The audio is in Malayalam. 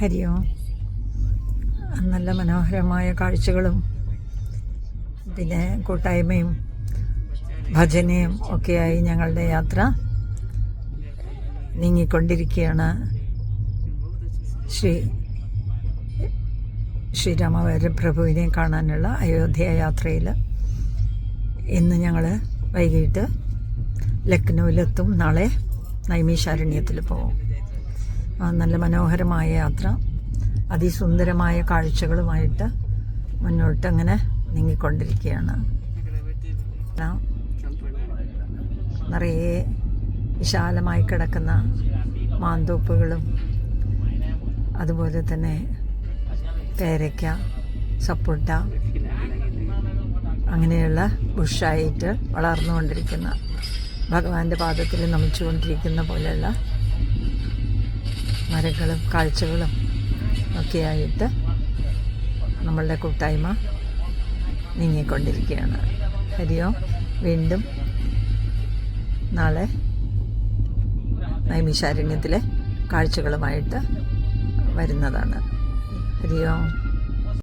ഹരിയോ. നല്ല മനോഹരമായ കാഴ്ചകളും പിന്നെ കൂട്ടായ്മയും ഭജനയും ഒക്കെയായി ഞങ്ങളുടെ യാത്ര നീങ്ങിക്കൊണ്ടിരിക്കുകയാണ്. ശ്രീ ശ്രീരാമവര പ്രഭുവിനെ കാണാനുള്ള അയോധ്യ യാത്രയിൽ ഇന്ന് ഞങ്ങൾ വൈകിട്ട് ലക്നൌവിലെത്തും. നാളെ നൈമീശാരണ്യത്തിൽ പോകും നല്ല മനോഹരമായ യാത്ര. അതിസുന്ദരമായ കാഴ്ചകളുമായിട്ട് മുന്നോട്ട് അങ്ങനെ നീങ്ങിക്കൊണ്ടിരിക്കുകയാണ്. നിറയെ വിശാലമായി കിടക്കുന്ന മാന്തോപ്പുകളും അതുപോലെ തന്നെ പേരയ്ക്ക സപ്പോട്ട അങ്ങനെയുള്ള ബുഷായിട്ട് വളർന്നുകൊണ്ടിരിക്കുന്ന ഭഗവാന്റെ പാദത്തിൽ നമിച്ചുകൊണ്ടിരിക്കുന്ന പോലെയുള്ള മരങ്ങളും കാഴ്ചകളും ഒക്കെയായിട്ട് നമ്മളുടെ കൂട്ടായ്മ നീങ്ങിക്കൊണ്ടിരിക്കുകയാണ്. ഹരിയോ വീണ്ടും നാളെ നൈമിശാരണ്യത്തിലെ കാഴ്ചകളുമായിട്ട് വരുന്നതാണ്. ഹരിയോ.